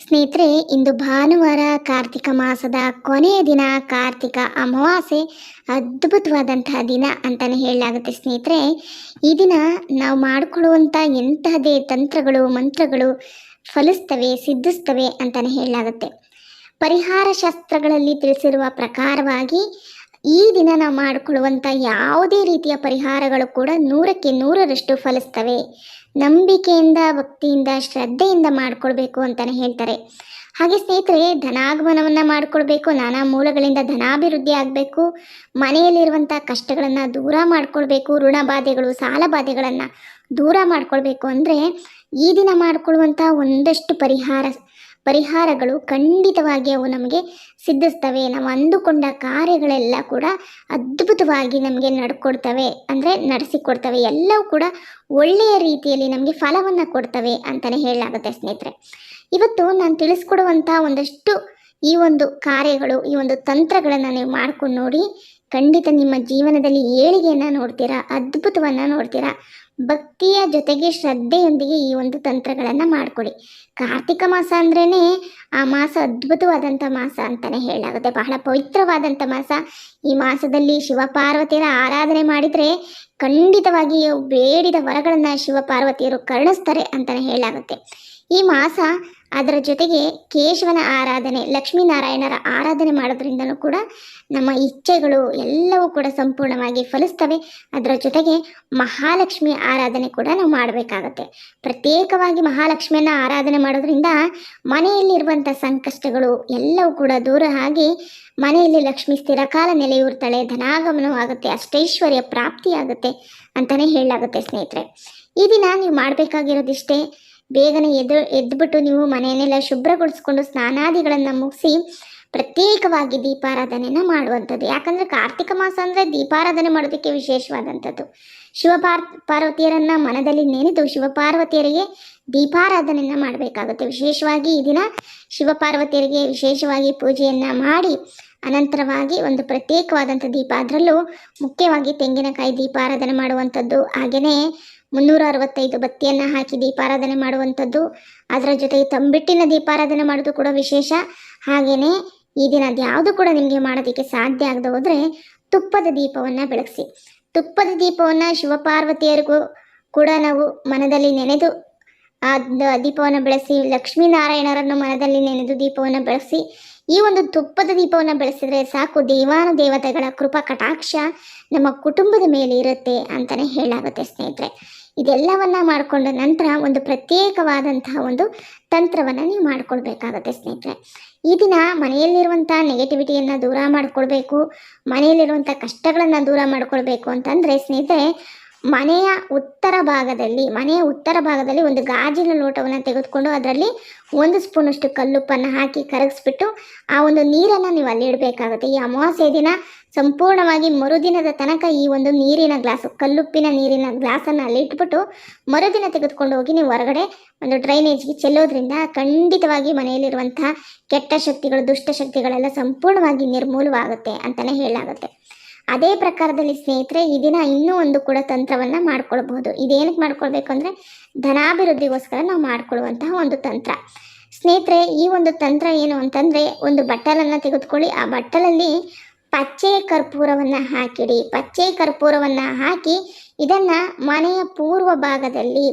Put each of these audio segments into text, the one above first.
ಸ್ನೇಹಿತರೆ, ಇಂದು ಭಾನುವಾರ ಕಾರ್ತಿಕ ಮಾಸದ ಕೊನೆಯ ದಿನ ಕಾರ್ತಿಕ ಅಮಾವಾಸ್ಯೆ ಅದ್ಭುತವಾದಂತಹ ದಿನ ಅಂತಲೇ ಹೇಳಲಾಗುತ್ತೆ ಸ್ನೇಹಿತರೆ. ಈ ದಿನ ನಾವು ಮಾಡಿಕೊಳ್ಳುವಂಥ ಎಂತಹದೇ ತಂತ್ರಗಳು, ಮಂತ್ರಗಳು ಫಲಿಸ್ತವೆ, ಸಿದ್ಧಿಸ್ತವೆ ಅಂತಲೇ ಹೇಳಲಾಗುತ್ತೆ. ಪರಿಹಾರ ಶಾಸ್ತ್ರಗಳಲ್ಲಿ ತಿಳಿಸಿರುವ ಪ್ರಕಾರವಾಗಿ ಈ ದಿನ ನಾವು ಮಾಡಿಕೊಳ್ಳುವಂಥ ಯಾವುದೇ ರೀತಿಯ ಪರಿಹಾರಗಳು ಕೂಡ ನೂರಕ್ಕೆ ನೂರರಷ್ಟು ಫಲಿಸ್ತವೆ. ನಂಬಿಕೆಯಿಂದ, ಭಕ್ತಿಯಿಂದ, ಶ್ರದ್ಧೆಯಿಂದ ಮಾಡಿಕೊಳ್ಬೇಕು ಅಂತಲೇ ಹೇಳ್ತಾರೆ. ಹಾಗೆ ಸ್ನೇಹಿತರೆ, ಧನಾಗಮನವನ್ನು ಮಾಡಿಕೊಳ್ಬೇಕು, ನಾನಾ ಮೂಲಗಳಿಂದ ಧನಾಭಿವೃದ್ಧಿ ಆಗಬೇಕು, ಮನೆಯಲ್ಲಿರುವಂಥ ಕಷ್ಟಗಳನ್ನು ದೂರ ಮಾಡಿಕೊಳ್ಬೇಕು, ಋಣ ಬಾಧೆಗಳು ದೂರ ಮಾಡಿಕೊಳ್ಬೇಕು ಅಂದರೆ ಈ ದಿನ ಮಾಡಿಕೊಳ್ಳುವಂಥ ಒಂದಷ್ಟು ಪರಿಹಾರ ಪರಿಹಾರಗಳು ಖಂಡಿತವಾಗಿ ಅವು ನಮಗೆ ಸಿದ್ಧಿಸ್ತವೆ. ನಾವು ಅಂದುಕೊಂಡ ಕಾರ್ಯಗಳೆಲ್ಲ ಕೂಡ ಅದ್ಭುತವಾಗಿ ನಮಗೆ ನಡ್ಕೊಡ್ತವೆ. ಅಂದರೆ ನಡೆಸಿಕೊಡ್ತವೆ. ಎಲ್ಲವೂ ಕೂಡ ಒಳ್ಳೆಯ ರೀತಿಯಲ್ಲಿ ನಮಗೆ ಫಲವನ್ನು ಕೊಡ್ತವೆ ಅಂತಲೇ ಹೇಳಲಾಗುತ್ತೆ ಸ್ನೇಹಿತರೆ. ಇವತ್ತು ನಾನು ತಿಳಿಸ್ಕೊಡುವಂಥ ಒಂದಷ್ಟು ಈ ಒಂದು ಕಾರ್ಯಗಳು, ಈ ಒಂದು ತಂತ್ರಗಳನ್ನು ನೀವು ಮಾಡ್ಕೊಂಡು ನೋಡಿ ಖಂಡಿತ ನಿಮ್ಮ ಜೀವನದಲ್ಲಿ ಏಳಿಗೆಯನ್ನು ನೋಡ್ತೀರಾ, ಅದ್ಭುತವನ್ನು ನೋಡ್ತೀರಾ. ಭಕ್ತಿಯ ಜೊತೆಗೆ ಶ್ರದ್ಧೆಯೊಂದಿಗೆ ಈ ಒಂದು ತಂತ್ರಗಳನ್ನು ಮಾಡಿಕೊಡಿ. ಕಾರ್ತಿಕ ಮಾಸ ಅಂದ್ರೇ ಆ ಮಾಸ ಅದ್ಭುತವಾದಂಥ ಮಾಸ ಅಂತಲೇ ಹೇಳಲಾಗುತ್ತೆ. ಬಹಳ ಪವಿತ್ರವಾದಂಥ ಮಾಸ. ಈ ಮಾಸದಲ್ಲಿ ಶಿವಪಾರ್ವತಿಯರ ಆರಾಧನೆ ಮಾಡಿದರೆ ಖಂಡಿತವಾಗಿ ಬೇಡಿದ ವರಗಳನ್ನು ಶಿವಪಾರ್ವತಿಯರು ಕರುಣಿಸ್ತಾರೆ ಅಂತಲೇ ಹೇಳಲಾಗುತ್ತೆ. ಈ ಮಾಸ ಅದರ ಜೊತೆಗೆ ಕೇಶವನ ಆರಾಧನೆ, ಲಕ್ಷ್ಮೀನಾರಾಯಣರ ಆರಾಧನೆ ಮಾಡೋದ್ರಿಂದಲೂ ಕೂಡ ನಮ್ಮ ಇಚ್ಛೆಗಳು ಎಲ್ಲವೂ ಕೂಡ ಸಂಪೂರ್ಣವಾಗಿ ಫಲಿಸ್ತವೆ. ಅದರ ಜೊತೆಗೆ ಮಹಾಲಕ್ಷ್ಮಿ ಆರಾಧನೆ ಕೂಡ ನಾವು ಮಾಡಬೇಕಾಗತ್ತೆ. ಪ್ರತ್ಯೇಕವಾಗಿ ಮಹಾಲಕ್ಷ್ಮಿಯನ್ನು ಆರಾಧನೆ ಮಾಡೋದ್ರಿಂದ ಮನೆಯಲ್ಲಿರುವಂಥ ಸಂಕಷ್ಟಗಳು ಎಲ್ಲವೂ ಕೂಡ ದೂರ ಆಗಿ ಮನೆಯಲ್ಲಿ ಲಕ್ಷ್ಮಿ ಸ್ಥಿರಕಾಲ ನೆಲೆಯೂರ್ತಾಳೆ, ಧನಾಗಮನವಾಗುತ್ತೆ, ಅಷ್ಟೈಶ್ವರ್ಯ ಪ್ರಾಪ್ತಿಯಾಗುತ್ತೆ ಅಂತಲೇ ಹೇಳಲಾಗುತ್ತೆ ಸ್ನೇಹಿತರೆ. ಈ ದಿನ ನೀವು ಮಾಡಬೇಕಾಗಿರೋದಿಷ್ಟೇ ಬೇಗನೆ ಎದ್ದು ಎದ್ದುಬಿಟ್ಟು ನೀವು ಮನೆಯನ್ನೆಲ್ಲ ಶುಭ್ರಗೊಳಿಸ್ಕೊಂಡು ಸ್ನಾನಾದಿಗಳನ್ನು ಮುಗಿಸಿ ಪ್ರತ್ಯೇಕವಾಗಿ ದೀಪಾರಾಧನೆಯನ್ನು ಮಾಡುವಂಥದ್ದು. ಯಾಕಂದರೆ ಕಾರ್ತಿಕ ಮಾಸ ಅಂದರೆ ದೀಪಾರಾಧನೆ ಮಾಡೋದಕ್ಕೆ ವಿಶೇಷವಾದಂಥದ್ದು. ಶಿವಪಾರ್ ಪಾರ್ವತಿಯರನ್ನು ಮನದಲ್ಲಿ ನೆನೆದು ಶಿವಪಾರ್ವತಿಯರಿಗೆ ದೀಪಾರಾಧನೆಯನ್ನು ಮಾಡಬೇಕಾಗುತ್ತೆ. ವಿಶೇಷವಾಗಿ ಈ ದಿನ ಶಿವಪಾರ್ವತಿಯರಿಗೆ ವಿಶೇಷವಾಗಿ ಪೂಜೆಯನ್ನು ಮಾಡಿ ಅನಂತರವಾಗಿ ಒಂದು ಪ್ರತ್ಯೇಕವಾದಂಥ ದೀಪ. ಅದರಲ್ಲೂ ಮುಖ್ಯವಾಗಿ ತೆಂಗಿನಕಾಯಿ ದೀಪಾರಾಧನೆ ಮಾಡುವಂಥದ್ದು. ಹಾಗೆಯೇ ಮುನ್ನೂರ ಅರವತ್ತೈದು ಬತ್ತಿಯನ್ನು ಹಾಕಿ ದೀಪಾರಾಧನೆ ಮಾಡುವಂಥದ್ದು. ಅದರ ಜೊತೆಗೆ ತಂಬಿಟ್ಟಿನ ದೀಪಾರಾಧನೆ ಮಾಡೋದು ಕೂಡ ವಿಶೇಷ. ಹಾಗೆಯೇ ಈ ದಿನ ಅದ್ಯಾವುದು ಕೂಡ ನಿಮಗೆ ಮಾಡೋದಕ್ಕೆ ಸಾಧ್ಯ ಆಗದೆ ಹೋದರೆ ತುಪ್ಪದ ದೀಪವನ್ನು ಬೆಳಗಿಸಿ. ತುಪ್ಪದ ದೀಪವನ್ನು ಶಿವಪಾರ್ವತಿಯರಿಗೂ ಕೂಡ ನಾವು ಮನದಲ್ಲಿ ನೆನೆದು ಆ ದೀಪವನ್ನು ಬೆಳೆಸಿ, ಲಕ್ಷ್ಮೀನಾರಾಯಣರನ್ನು ಮನದಲ್ಲಿ ನೆನೆದು ದೀಪವನ್ನು ಬೆಳೆಸಿ ಈ ಒಂದು ತುಪ್ಪದ ದೀಪವನ್ನು ಬೆಳೆಸಿದ್ರೆ ಸಾಕು ದೇವಾನು ದೇವತೆಗಳ ಕೃಪಾ ಕಟಾಕ್ಷ ನಮ್ಮ ಕುಟುಂಬದ ಮೇಲೆ ಇರುತ್ತೆ ಅಂತಲೇ ಹೇಳಾಗುತ್ತೆ ಸ್ನೇಹಿತರೆ. ಇದೆಲ್ಲವನ್ನ ಮಾಡಿಕೊಂಡ ನಂತರ ಒಂದು ಪ್ರತ್ಯೇಕವಾದಂತಹ ಒಂದು ತಂತ್ರವನ್ನು ನೀವು ಮಾಡ್ಕೊಳ್ಬೇಕಾಗತ್ತೆ ಸ್ನೇಹಿತರೆ. ಈ ದಿನ ಮನೆಯಲ್ಲಿರುವಂಥ ನೆಗೆಟಿವಿಟಿಯನ್ನು ದೂರ ಮಾಡ್ಕೊಳ್ಬೇಕು ಮನೆಯಲ್ಲಿರುವಂಥ ಕಷ್ಟಗಳನ್ನು ದೂರ ಮಾಡ್ಕೊಳ್ಬೇಕು ಅಂತಂದರೆ ಸ್ನೇಹಿತರೆ ಮನೆಯ ಉತ್ತರ ಭಾಗದಲ್ಲಿ, ಮನೆಯ ಉತ್ತರ ಭಾಗದಲ್ಲಿ ಒಂದು ಗಾಜಿನ ಲೋಟವನ್ನು ತೆಗೆದುಕೊಂಡು ಅದರಲ್ಲಿ ಒಂದು ಸ್ಪೂನಷ್ಟು ಕಲ್ಲುಪ್ಪನ್ನು ಹಾಕಿ ಕರಗಿಸ್ಬಿಟ್ಟು ಆ ಒಂದು ನೀರನ್ನು ನೀವು ಅಲ್ಲಿ ಇಡಬೇಕಾಗುತ್ತೆ. ಈ ಅಮಾವಾಸ್ಯೆ ದಿನ ಸಂಪೂರ್ಣವಾಗಿ ಮರುದಿನದ ತನಕ ಈ ಒಂದು ನೀರಿನ ಗ್ಲಾಸು, ಕಲ್ಲುಪ್ಪಿನ ನೀರಿನ ಗ್ಲಾಸನ್ನು ಅಲ್ಲಿ ಇಟ್ಬಿಟ್ಟು ಮರುದಿನ ತೆಗೆದುಕೊಂಡು ಹೋಗಿ ನೀವು ಹೊರಗಡೆ ಒಂದು ಡ್ರೈನೇಜ್ಗೆ ಚೆಲ್ಲೋದ್ರಿಂದ ಖಂಡಿತವಾಗಿ ಮನೆಯಲ್ಲಿರುವಂತಹ ಕೆಟ್ಟ ಶಕ್ತಿಗಳು, ದುಷ್ಟ ಶಕ್ತಿಗಳೆಲ್ಲ ಸಂಪೂರ್ಣವಾಗಿ ನಿರ್ಮೂಲವಾಗುತ್ತೆ ಅಂತಲೇ ಹೇಳಲಾಗುತ್ತೆ. ಅದೇ ಪ್ರಕಾರದಲ್ಲಿ ಸ್ನೇಹಿತರೆ, ಈ ದಿನ ಇನ್ನೂ ಒಂದು ಕೂಡ ತಂತ್ರವನ್ನು ಮಾಡ್ಕೊಳ್ಬಹುದು. ಇದೇನಕ್ಕೆ ಮಾಡ್ಕೊಳ್ಬೇಕು ಅಂದರೆ ಧನಾಭಿವೃದ್ಧಿಗೋಸ್ಕರ ನಾವು ಮಾಡ್ಕೊಳ್ಳುವಂತಹ ಒಂದು ತಂತ್ರ. ಸ್ನೇಹಿತರೆ, ಈ ಒಂದು ತಂತ್ರ ಏನು ಅಂತಂದರೆ, ಒಂದು ಬಟ್ಟಲನ್ನು ತೆಗೆದುಕೊಳ್ಳಿ. ಆ ಬಟ್ಟಲಲ್ಲಿ ಪಚ್ಚೆ ಕರ್ಪೂರವನ್ನು ಹಾಕಿಡಿ. ಪಚ್ಚೆ ಕರ್ಪೂರವನ್ನು ಹಾಕಿ, ಇದನ್ನು ಮನೆಯ ಪೂರ್ವ ಭಾಗದಲ್ಲಿ,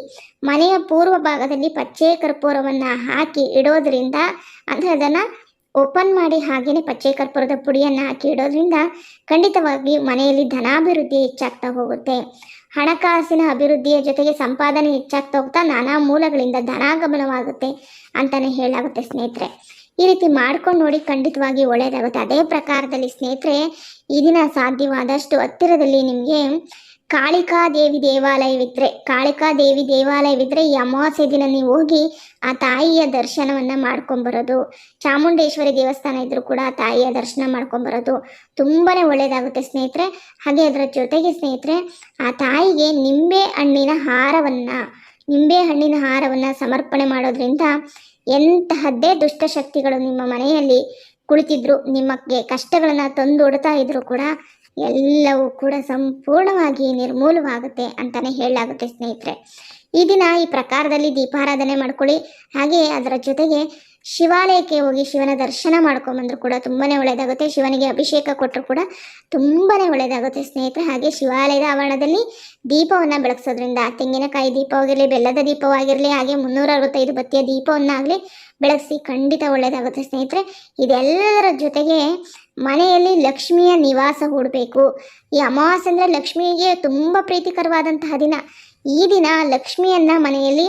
ಮನೆಯ ಪೂರ್ವ ಭಾಗದಲ್ಲಿ ಪಚ್ಚೆ ಕರ್ಪೂರವನ್ನು ಹಾಕಿ ಇಡೋದ್ರಿಂದ, ಅಂದರೆ ಅದನ್ನು ಓಪನ್ ಮಾಡಿ ಹಾಗೆಯೇ ಪಚ್ಚೆ ಕರ್ಪೂರದ ಪುಡಿಯನ್ನು ಹಾಕಿ ಇಡೋದ್ರಿಂದ ಖಂಡಿತವಾಗಿ ಮನೆಯಲ್ಲಿ ಧನಾಭಿವೃದ್ಧಿ ಹೆಚ್ಚಾಗ್ತಾ ಹೋಗುತ್ತೆ. ಹಣಕಾಸಿನ ಅಭಿವೃದ್ಧಿಯ ಜೊತೆಗೆ ಸಂಪಾದನೆ ಹೆಚ್ಚಾಗ್ತಾ ಹೋಗ್ತಾ ನಾನಾ ಮೂಲಗಳಿಂದ ಧನಾಗಮನವಾಗುತ್ತೆ ಅಂತಲೇ ಹೇಳಾಗುತ್ತೆ ಸ್ನೇಹಿತರೆ. ಈ ರೀತಿ ಮಾಡ್ಕೊಂಡು ನೋಡಿ ಖಂಡಿತವಾಗಿ ಒಳ್ಳೆಯದಾಗುತ್ತೆ ಅದೇ ಪ್ರಕಾರದಲ್ಲಿ ಸ್ನೇಹಿತರೆ, ಈ ದಿನ ಸಾಧ್ಯವಾದಷ್ಟು ಹತ್ತಿರದಲ್ಲಿ ನಿಮಗೆ ಕಾಳಿಕಾ ದೇವಿ ದೇವಾಲಯವಿದ್ದರೆ ಕಾಳಿಕಾ ದೇವಿ ದೇವಾಲಯವಿದ್ದರೆ ಈ ಅಮಾವಾಸ್ಯೆ ದಿನ ನೀವು ಹೋಗಿ ಆ ತಾಯಿಯ ದರ್ಶನವನ್ನು ಮಾಡ್ಕೊಂಬರೋದು. ಚಾಮುಂಡೇಶ್ವರಿ ದೇವಸ್ಥಾನ ಇದ್ದರೂ ಕೂಡ ಆ ತಾಯಿಯ ದರ್ಶನ ಮಾಡ್ಕೊಂಬರೋದು. ತುಂಬಾ ಒಳ್ಳೆಯದಾಗುತ್ತೆ ಸ್ನೇಹಿತರೆ. ಹಾಗೆ ಅದರ ಜೊತೆಗೆ ಸ್ನೇಹಿತರೆ, ಆ ತಾಯಿಗೆ ನಿಂಬೆ ಹಣ್ಣಿನ ಹಾರವನ್ನು, ನಿಂಬೆ ಹಣ್ಣಿನ ಹಾರವನ್ನು ಸಮರ್ಪಣೆ ಮಾಡೋದ್ರಿಂದ ಎಂತಹದ್ದೇ ದುಷ್ಟಶಕ್ತಿಗಳು ನಿಮ್ಮ ಮನೆಯಲ್ಲಿ ಕುಳಿತಿದ್ರು, ನಿಮಗೆ ಕಷ್ಟಗಳನ್ನು ತಂದೊಡ್ತಾ ಇದ್ರು ಕೂಡ ಎಲ್ಲವೂ ಕೂಡ ಸಂಪೂರ್ಣವಾಗಿ ನಿರ್ಮೂಲವಾಗುತ್ತೆ ಅಂತಾನೆ ಹೇಳಲಾಗುತ್ತೆ ಸ್ನೇಹಿತರೆ. ಈ ದಿನ ಈ ಪ್ರಕಾರದಲ್ಲಿ ದೀಪಾರಾಧನೆ ಮಾಡ್ಕೊಳ್ಳಿ. ಹಾಗೆ ಅದರ ಜೊತೆಗೆ ಶಿವಾಲಯಕ್ಕೆ ಹೋಗಿ ಶಿವನ ದರ್ಶನ ಮಾಡ್ಕೊಂಬಂದ್ರು ಕೂಡ ತುಂಬಾನೇ ಒಳ್ಳೆಯದಾಗುತ್ತೆ ಶಿವನಿಗೆ ಅಭಿಷೇಕ ಕೊಟ್ಟರು ಕೂಡ ತುಂಬಾನೇ ಒಳ್ಳೆಯದಾಗುತ್ತೆ ಸ್ನೇಹಿತರೆ. ಹಾಗೆ ಶಿವಾಲಯದ ಆವರಣದಲ್ಲಿ ದೀಪವನ್ನು ಬೆಳಗಿಸೋದ್ರಿಂದ ತೆಂಗಿನಕಾಯಿ ದೀಪವಾಗಿರಲಿ, ಬೆಲ್ಲದ ದೀಪವಾಗಿರಲಿ, ಹಾಗೆ ಮುನ್ನೂರ ಅರವತ್ತೈದು ಬತ್ತಿಯ ದೀಪವನ್ನಾಗಲಿ ಬೆಳಗಿಸಿ ಖಂಡಿತ ಒಳ್ಳೆಯದಾಗುತ್ತೆ ಸ್ನೇಹಿತರೆ. ಇದೆಲ್ಲದರ ಜೊತೆಗೆ ಮನೆಯಲ್ಲಿ ಲಕ್ಷ್ಮಿಯ ನಿವಾಸ ಹೂಡಬೇಕು. ಈ ಅಮಾವಾಸ್ಯೆ ಅಂದರೆ ಲಕ್ಷ್ಮಿಗೆ ತುಂಬ ಪ್ರೀತಿಕರವಾದಂತಹ ದಿನ. ಈ ದಿನ ಲಕ್ಷ್ಮಿಯನ್ನ ಮನೆಯಲ್ಲಿ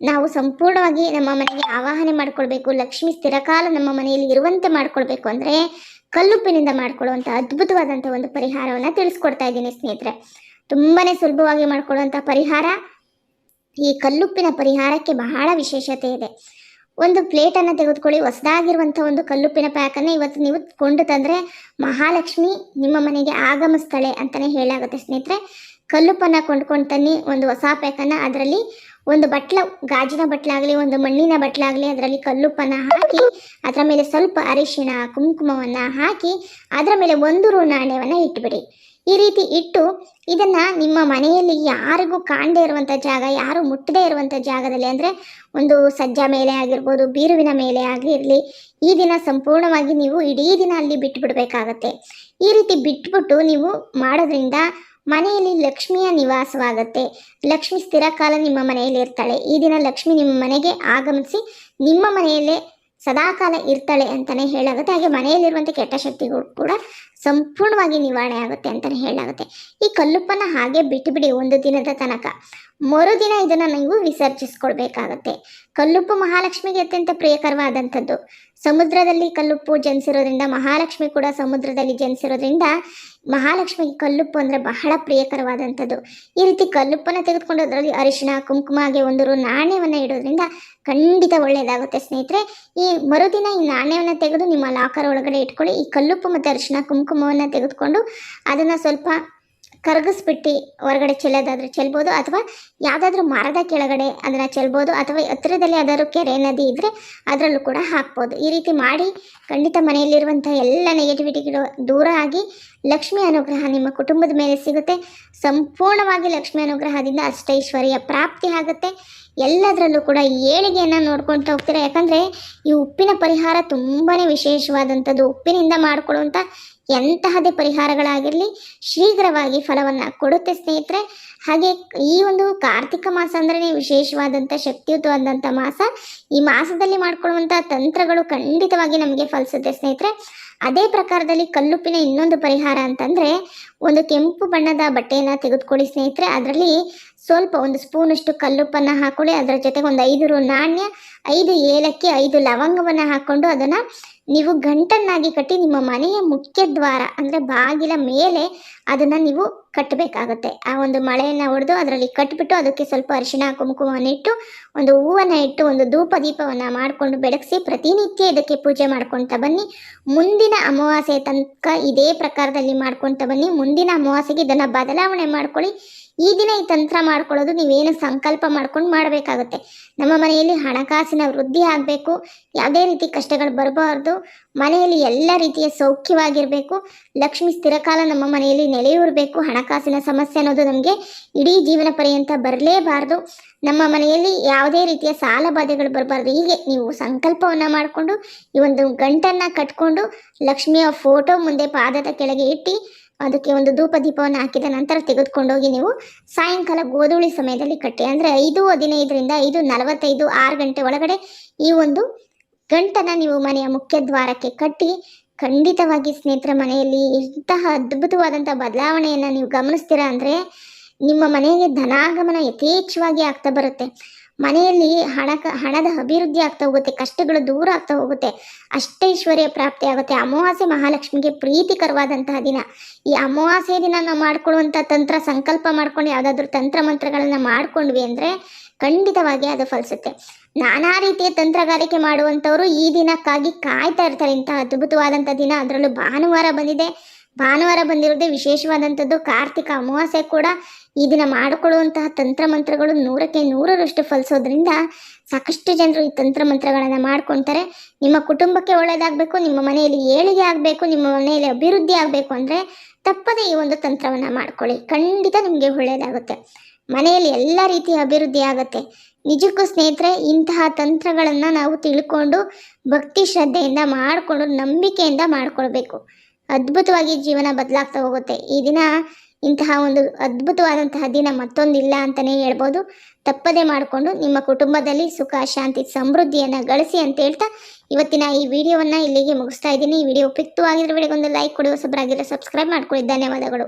ನಾವು ಸಂಪೂರ್ಣವಾಗಿ ನಮ್ಮ ಮನೆಗೆ ಆವಾಹನೆ ಮಾಡ್ಕೊಳ್ಬೇಕು, ಲಕ್ಷ್ಮಿ ಸ್ಥಿರಕಾಲ ನಮ್ಮ ಮನೆಯಲ್ಲಿ ಇರುವಂತೆ ಮಾಡ್ಕೊಳ್ಬೇಕು ಅಂದರೆ ಕಲ್ಲುಪ್ಪಿನಿಂದ ಮಾಡ್ಕೊಳ್ಳುವಂಥ ಅದ್ಭುತವಾದಂಥ ಒಂದು ಪರಿಹಾರವನ್ನು ತಿಳಿಸ್ಕೊಡ್ತಾ ಇದ್ದೀನಿ ಸ್ನೇಹಿತರೆ. ತುಂಬಾನೇ ಸುಲಭವಾಗಿ ಮಾಡಿಕೊಳ್ಳುವಂಥ ಪರಿಹಾರ. ಈ ಕಲ್ಲುಪ್ಪಿನ ಪರಿಹಾರಕ್ಕೆ ಬಹಳ ವಿಶೇಷತೆ ಇದೆ. ಒಂದು ಪ್ಲೇಟನ್ನು ತೆಗೆದುಕೊಳ್ಳಿ ಹೊಸದಾಗಿರುವಂಥ ಒಂದು ಕಲ್ಲುಪ್ಪಿನ ಪ್ಯಾಕನ್ನು ಇವತ್ತು ನೀವು ಕೊಂಡು ತಂದರೆ ಮಹಾಲಕ್ಷ್ಮಿ ನಿಮ್ಮ ಮನೆಗೆ ಆಗಮಿಸ್ತಾಳೆ ಅಂತಲೇ ಹೇಳಾಗುತ್ತೆ ಸ್ನೇಹಿತರೆ. ಕಲ್ಲುಪ್ಪನ್ನು ಕೊಂಡ್ಕೊಂಡು ತನ್ನಿ ಒಂದು ಹೊಸ ಪ್ಯಾಕನ್ನು ಅದರಲ್ಲಿ ಒಂದು ಬಟ್ಲ, ಗಾಜಿನ ಬಟ್ಲಾಗಲಿ, ಒಂದು ಮಣ್ಣಿನ ಬಟ್ಲಾಗಲಿ, ಅದರಲ್ಲಿ ಕಲ್ಲುಪ್ಪನ್ನು ಹಾಕಿ, ಅದರ ಮೇಲೆ ಸ್ವಲ್ಪ ಅರಿಶಿಣ, ಕುಂಕುಮವನ್ನು ಹಾಕಿ, ಅದರ ಮೇಲೆ ಒಂದು ರು ನಾಣ್ಯವನ್ನು ಇಟ್ಬಿಡಿ. ಈ ರೀತಿ ಇಟ್ಟು, ಇದನ್ನು ನಿಮ್ಮ ಮನೆಯಲ್ಲಿ ಯಾರಿಗೂ ಕಾಣದೇ ಇರುವಂಥ ಜಾಗ, ಯಾರು ಮುಟ್ಟದೇ ಇರುವಂಥ ಜಾಗದಲ್ಲಿ ಅಂದರೆ ಒಂದು ಸಜ್ಜ ಮೇಲೆ ಆಗಿರ್ಬೋದು, ಬೀರುವಿನ ಮೇಲೆ ಆಗಿರಲಿ ಈ ದಿನ ಸಂಪೂರ್ಣವಾಗಿ ನೀವು ಇಡೀ ದಿನ ಅಲ್ಲಿ ಬಿಟ್ಟುಬಿಡಬೇಕಾಗತ್ತೆ ಈ ರೀತಿ ಬಿಟ್ಬಿಟ್ಟು ನೀವು ಮಾಡೋದ್ರಿಂದ ಮನೆಯಲ್ಲಿ ಲಕ್ಷ್ಮಿಯ ನಿವಾಸವಾಗುತ್ತೆ. ಲಕ್ಷ್ಮಿ ಸ್ಥಿರಕಾಲ ನಿಮ್ಮ ಮನೆಯಲ್ಲಿ ಇರ್ತಾಳೆ. ಈ ದಿನ ಲಕ್ಷ್ಮಿ ನಿಮ್ಮ ಮನೆಗೆ ಆಗಮಿಸಿ ನಿಮ್ಮ ಮನೆಯಲ್ಲೇ ಸದಾಕಾಲ ಇರ್ತಾಳೆ ಅಂತಲೇ ಹೇಳಾಗುತ್ತೆ. ಹಾಗೆ ಮನೆಯಲ್ಲಿರುವಂಥ ಕೆಟ್ಟ ಶಕ್ತಿಗಳು ಕೂಡ ಸಂಪೂರ್ಣವಾಗಿ ನಿವಾರಣೆ ಆಗುತ್ತೆ ಅಂತಲೇ ಹೇಳಾಗುತ್ತೆ. ಈ ಕಲ್ಲುಪ್ಪನ ಹಾಗೆ ಬಿಟ್ಟುಬಿಡಿ ಒಂದು ದಿನದ ತನಕ. ಮರುದಿನ ಇದನ್ನು ನೀವು ವಿಸರ್ಜಿಸ್ಕೊಳ್ಬೇಕಾಗತ್ತೆ. ಕಲ್ಲುಪ್ಪು ಮಹಾಲಕ್ಷ್ಮಿಗೆ ಅತ್ಯಂತ ಪ್ರಿಯಕರವಾದಂಥದ್ದು. ಸಮುದ್ರದಲ್ಲಿ ಕಲ್ಲುಪ್ಪು ಜನಿಸಿರೋದ್ರಿಂದ, ಮಹಾಲಕ್ಷ್ಮಿ ಕೂಡ ಸಮುದ್ರದಲ್ಲಿ ಜನಿಸಿರೋದ್ರಿಂದ ಮಹಾಲಕ್ಷ್ಮಿ ಕಲ್ಲುಪ್ಪು ಅಂದರೆ ಬಹಳ ಪ್ರಿಯಕರವಾದಂಥದ್ದು. ಈ ರೀತಿ ಕಲ್ಲುಪ್ಪನ್ನು ತೆಗೆದುಕೊಂಡು ಅದರಲ್ಲಿ ಅರಿಶಿಣ, ಕುಂಕುಮ ಹಾಗೆ ಒಂದು ನಾಣ್ಯವನ್ನು ಇಡೋದ್ರಿಂದ ಖಂಡಿತ ಒಳ್ಳೆಯದಾಗುತ್ತೆ ಸ್ನೇಹಿತರೆ. ಈ ಮರುದಿನ ಈ ನಾಣ್ಯವನ್ನು ತೆಗೆದು ನಿಮ್ಮ ಲಾಕರ್ ಒಳಗಡೆ ಇಟ್ಕೊಳ್ಳಿ. ಈ ಕಲ್ಲುಪ್ಪು ಮತ್ತು ಅರಿಶಿಣ, ಕುಂಕುಮವನ್ನು ತೆಗೆದುಕೊಂಡು ಅದನ್ನು ಸ್ವಲ್ಪ ಕರಗಿಸ್ಬಿಟ್ಟು ಹೊರಗಡೆ ಚೆಲ್ಲೋದಾದ್ರೆ ಚೆಲ್ಬೋದು ಅಥವಾ ಯಾವುದಾದ್ರೂ ಮರದ ಕೆಳಗಡೆ ಅದನ್ನು ಚೆಲ್ಬೋದು ಅಥವಾ ಹತ್ತಿರದಲ್ಲಿ ಯಾವ್ದಾದ್ರು ಕೆರೆ ನದಿ ಇದ್ದರೆ ಅದರಲ್ಲೂ ಕೂಡ ಹಾಕ್ಬೋದು. ಈ ರೀತಿ ಮಾಡಿ ಖಂಡಿತ ಮನೆಯಲ್ಲಿರುವಂಥ ಎಲ್ಲ ನೆಗೆಟಿವಿಟಿಗಳು ದೂರ ಆಗಿ ಲಕ್ಷ್ಮಿ ಅನುಗ್ರಹ ನಿಮ್ಮ ಕುಟುಂಬದ ಮೇಲೆ ಸಿಗುತ್ತೆ. ಸಂಪೂರ್ಣವಾಗಿ ಲಕ್ಷ್ಮಿ ಅನುಗ್ರಹದಿಂದ ಅಷ್ಟೈಶ್ವರ್ಯ ಪ್ರಾಪ್ತಿ ಆಗುತ್ತೆ. ಎಲ್ಲದರಲ್ಲೂ ಕೂಡ ಏಳಿಗೆಯನ್ನು ನೋಡ್ಕೊಳ್ತಾ ಹೋಗ್ತೀರಾ? ಯಾಕಂದರೆ ಈ ಉಪ್ಪಿನ ಪರಿಹಾರ ತುಂಬಾ ವಿಶೇಷವಾದಂಥದ್ದು. ಉಪ್ಪಿನಿಂದ ಮಾಡಿಕೊಳ್ಳುವಂಥ ಎಂತಹದೇ ಪರಿಹಾರಗಳಾಗಿರಲಿ, ಶೀಘ್ರವಾಗಿ ಫಲವನ್ನು ಕೊಡುತ್ತೆ ಸ್ನೇಹಿತರೆ. ಹಾಗೆ ಈ ಒಂದು ಕಾರ್ತಿಕ ಮಾಸ ಅಂದ್ರೆ ವಿಶೇಷವಾದಂಥ ಶಕ್ತಿಯುತವಾದಂಥ ಮಾಸ. ಈ ಮಾಸದಲ್ಲಿ ಮಾಡ್ಕೊಳ್ಳುವಂಥ ತಂತ್ರಗಳು ಖಂಡಿತವಾಗಿ ನಮಗೆ ಫಲಿಸುತ್ತೆ ಸ್ನೇಹಿತರೆ. ಅದೇ ಪ್ರಕಾರದಲ್ಲಿ ಕಲ್ಲುಪ್ಪಿನ ಇನ್ನೊಂದು ಪರಿಹಾರ ಅಂತಂದರೆ, ಒಂದು ಕೆಂಪು ಬಣ್ಣದ ಬಟ್ಟೆಯನ್ನು ತೆಗೆದುಕೊಳ್ಳಿ ಸ್ನೇಹಿತರೆ. ಅದರಲ್ಲಿ ಸ್ವಲ್ಪ ಒಂದು ಸ್ಪೂನಷ್ಟು ಕಲ್ಲುಪ್ಪನ್ನು ಹಾಕೊಳ್ಳಿ. ಅದರ ಜೊತೆಗೆ ಒಂದು ಐದು ರು ನಾಣ್ಯ, ಐದು ಏಲಕ್ಕಿ, ಐದು ಲವಂಗವನ್ನು ಹಾಕ್ಕೊಂಡು ಅದನ್ನು ನೀವು ಗಂಟನ್ನಾಗಿ ಕಟ್ಟಿ ನಿಮ್ಮ ಮನೆಯ ಮುಖ್ಯ ದ್ವಾರ, ಅಂದರೆ ಬಾಗಿಲ ಮೇಲೆ ಅದನ್ನು ನೀವು ಕಟ್ಟಬೇಕಾಗತ್ತೆ. ಆ ಒಂದು ಮಳೆಯನ್ನು ಹೊಡೆದು ಅದರಲ್ಲಿ ಕಟ್ಬಿಟ್ಟು ಅದಕ್ಕೆ ಸ್ವಲ್ಪ ಅರಿಶಿಣ, ಕುಂಕುಮವನ್ನು ಇಟ್ಟು, ಒಂದು ಹೂವನ್ನು ಇಟ್ಟು, ಒಂದು ಧೂಪ ದೀಪವನ್ನು ಮಾಡಿಕೊಂಡು ಬೆಳಗಿಸಿ ಪ್ರತಿನಿತ್ಯ ಇದಕ್ಕೆ ಪೂಜೆ ಮಾಡ್ಕೊಳ್ತಾ ಬನ್ನಿ. ಮುಂದಿನ ಅಮಾವಾಸ್ಯೆ ತನಕ ಇದೇ ಪ್ರಕಾರದಲ್ಲಿ ಮಾಡ್ಕೊಳ್ತಾ ಬನ್ನಿ. ಮುಂದಿನ ಅಮಾವಾಸ್ಯೆಗೆ ಇದನ್ನು ಬದಲಾವಣೆ ಮಾಡ್ಕೊಳ್ಳಿ. ಈ ದಿನ ಈ ತಂತ್ರ ಮಾಡ್ಕೊಳ್ಳೋದು ನೀವೇನು ಸಂಕಲ್ಪ ಮಾಡ್ಕೊಂಡು ಮಾಡಬೇಕಾಗುತ್ತೆ. ನಮ್ಮ ಮನೆಯಲ್ಲಿ ಹಣಕಾಸಿನ ವೃದ್ಧಿ ಆಗಬೇಕು, ಯಾವುದೇ ರೀತಿ ಕಷ್ಟಗಳು ಬರಬಾರ್ದು, ಮನೆಯಲ್ಲಿ ಎಲ್ಲ ರೀತಿಯ ಸೌಖ್ಯವಾಗಿರಬೇಕು, ಲಕ್ಷ್ಮಿ ಸ್ಥಿರಕಾಲ ನಮ್ಮ ಮನೆಯಲ್ಲಿ ನೆಲೆಯೂರಬೇಕು, ಹಣಕಾಸಿನ ಸಮಸ್ಯೆ ಅನ್ನೋದು ನಮಗೆ ಇಡೀ ಜೀವನ ಪರ್ಯಂತ ಬರಲೇಬಾರ್ದು. ನಮ್ಮ ಮನೆಯಲ್ಲಿ ಯಾವುದೇ ರೀತಿಯ ಸಾಲ ಬಾಧೆಗಳು ಬರಬಾರ್ದು. ಹೀಗೆ ನೀವು ಸಂಕಲ್ಪವನ್ನು ಮಾಡಿಕೊಂಡು ಈ ಒಂದು ಗಂಟನ್ನು ಕಟ್ಕೊಂಡು ಲಕ್ಷ್ಮಿಯ ಫೋಟೋ ಮುಂದೆ ಪಾದದ ಕೆಳಗೆ ಇಟ್ಟು ಅದಕ್ಕೆ ಒಂದು ಧೂಪ ದೀಪವನ್ನು ಹಾಕಿದ ನಂತರ ತೆಗೆದುಕೊಂಡೋಗಿ ನೀವು ಸಾಯಂಕಾಲ ಗೋಧೂಳಿ ಸಮಯದಲ್ಲಿ ಕಟ್ಟಿ. ಅಂದರೆ ಐದು ಹದಿನೈದರಿಂದ ಐದು ನಲವತ್ತೈದು ಆರು ಗಂಟೆ ಒಳಗಡೆ ಈ ಒಂದು ಗಂಟನ್ನು ನೀವು ಮನೆಯ ಮುಖ್ಯ ದ್ವಾರಕ್ಕೆ ಕಟ್ಟಿ, ಖಂಡಿತವಾಗಿ ಸ್ನೇಹಿತರ ಮನೆಯಲ್ಲಿ ಇಂತಹ ಅದ್ಭುತವಾದಂಥ ಬದಲಾವಣೆಯನ್ನು ನೀವು ಗಮನಿಸ್ತೀರಾ ಅಂದರೆ ನಿಮ್ಮ ಮನೆಗೆ ಧನಾಗಮನ ಯಥೇಚ್ಛವಾಗಿ ಆಗ್ತಾ ಬರುತ್ತೆ. ಮನೆಯಲ್ಲಿ ಹಣಕ, ಹಣದ ಅಭಿವೃದ್ಧಿ ಆಗ್ತಾ ಹೋಗುತ್ತೆ, ಕಷ್ಟಗಳು ದೂರ ಆಗ್ತಾ ಹೋಗುತ್ತೆ. ಅಷ್ಟೈಶ್ವರ್ಯ ಪ್ರಾಪ್ತಿ ಆಗುತ್ತೆ. ಅಮಾವಾಸ್ಯೆ ಮಹಾಲಕ್ಷ್ಮಿಗೆ ಪ್ರೀತಿಕರವಾದಂತಹ ದಿನ. ಈ ಅಮಾವಾಸ್ಯೆ ದಿನ ನಾವು ಮಾಡ್ಕೊಳ್ಳುವಂಥ ತಂತ್ರ, ಸಂಕಲ್ಪ ಮಾಡ್ಕೊಂಡು ಯಾವುದಾದ್ರೂ ತಂತ್ರ ಮಂತ್ರಗಳನ್ನು ಮಾಡ್ಕೊಂಡ್ವಿ ಅಂದರೆ ಖಂಡಿತವಾಗಿ ಅದು ಫಲಿಸುತ್ತೆ. ನಾನಾ ರೀತಿಯ ತಂತ್ರಗಾರಿಕೆ ಮಾಡುವಂಥವರು ಈ ದಿನಕ್ಕಾಗಿ ಕಾಯ್ತಾ ಇರ್ತಾರೆ. ಇಂತಹ ಅದ್ಭುತವಾದಂಥ ದಿನ ಅದರಲ್ಲೂ ಭಾನುವಾರ ಬಂದಿದೆ. ಭಾನುವಾರ ಬಂದಿರೋದೇ ವಿಶೇಷವಾದಂಥದ್ದು. ಕಾರ್ತಿಕ ಅಮಾವಾಸ್ಯೆ ಕೂಡ ಈ ದಿನ ಮಾಡಿಕೊಳ್ಳುವಂತಹ ತಂತ್ರ ಮಂತ್ರಗಳು ನೂರಕ್ಕೆ ನೂರರಷ್ಟು ಫಲಿಸೋದ್ರಿಂದ ಸಾಕಷ್ಟು ಜನರು ಈ ತಂತ್ರ ಮಂತ್ರಗಳನ್ನು ಮಾಡ್ಕೊತಾರೆ. ನಿಮ್ಮ ಕುಟುಂಬಕ್ಕೆ ಒಳ್ಳೆಯದಾಗಬೇಕು ನಿಮ್ಮ ಮನೆಯಲ್ಲಿ ಏಳಿಗೆ ಆಗಬೇಕು, ನಿಮ್ಮ ಮನೆಯಲ್ಲಿ ಅಭಿವೃದ್ಧಿ ಆಗಬೇಕು ಅಂದರೆ ತಪ್ಪದೇ ಈ ಒಂದು ತಂತ್ರವನ್ನು ಮಾಡ್ಕೊಳ್ಳಿ. ಖಂಡಿತ ನಿಮಗೆ ಒಳ್ಳೆಯದಾಗುತ್ತೆ ಮನೆಯಲ್ಲಿ ಎಲ್ಲ ರೀತಿಯ ಅಭಿವೃದ್ಧಿ ಆಗುತ್ತೆ. ನಿಜಕ್ಕೂ ಸ್ನೇಹಿತರೆ, ಇಂತಹ ತಂತ್ರಗಳನ್ನು ನಾವು ತಿಳ್ಕೊಂಡು ಭಕ್ತಿ ಶ್ರದ್ಧೆಯಿಂದ ಮಾಡಿಕೊಂಡು ನಂಬಿಕೆಯಿಂದ ಮಾಡ್ಕೊಳ್ಬೇಕು. ಅದ್ಭುತವಾಗಿ ಜೀವನ ಬದಲಾಗ್ತಾ ಹೋಗುತ್ತೆ. ಈ ದಿನ ಇಂತಹ ಒಂದು ಅದ್ಭುತವಾದಂತಹ ದಿನ ಮತ್ತೊಂದಿಲ್ಲ ಅಂತಲೇ ಹೇಳ್ಬೋದು. ತಪ್ಪದೇ ಮಾಡಿಕೊಂಡು ನಿಮ್ಮ ಕುಟುಂಬದಲ್ಲಿ ಸುಖ, ಶಾಂತಿ, ಸಮೃದ್ಧಿಯನ್ನು ಗಳಿಸಿ ಅಂತ ಹೇಳ್ತಾ ಇವತ್ತಿನ ಈ ವಿಡಿಯೋವನ್ನು ಇಲ್ಲಿಗೆ ಮುಗಿಸ್ತಾ ಇದ್ದೀನಿ. ಈ ವಿಡಿಯೋ ಉಪಯುಕ್ತವಾಗಿರೋ ವಿಡಿಯೋಗೊಂದು ಲೈಕ್ ಕೊಡಿ ಹೊಸಬರಾಗಿರೋ ಸಬ್ಸ್ಕ್ರೈಬ್ ಮಾಡ್ಕೊಳ್ಳಿ. ಧನ್ಯವಾದಗಳು.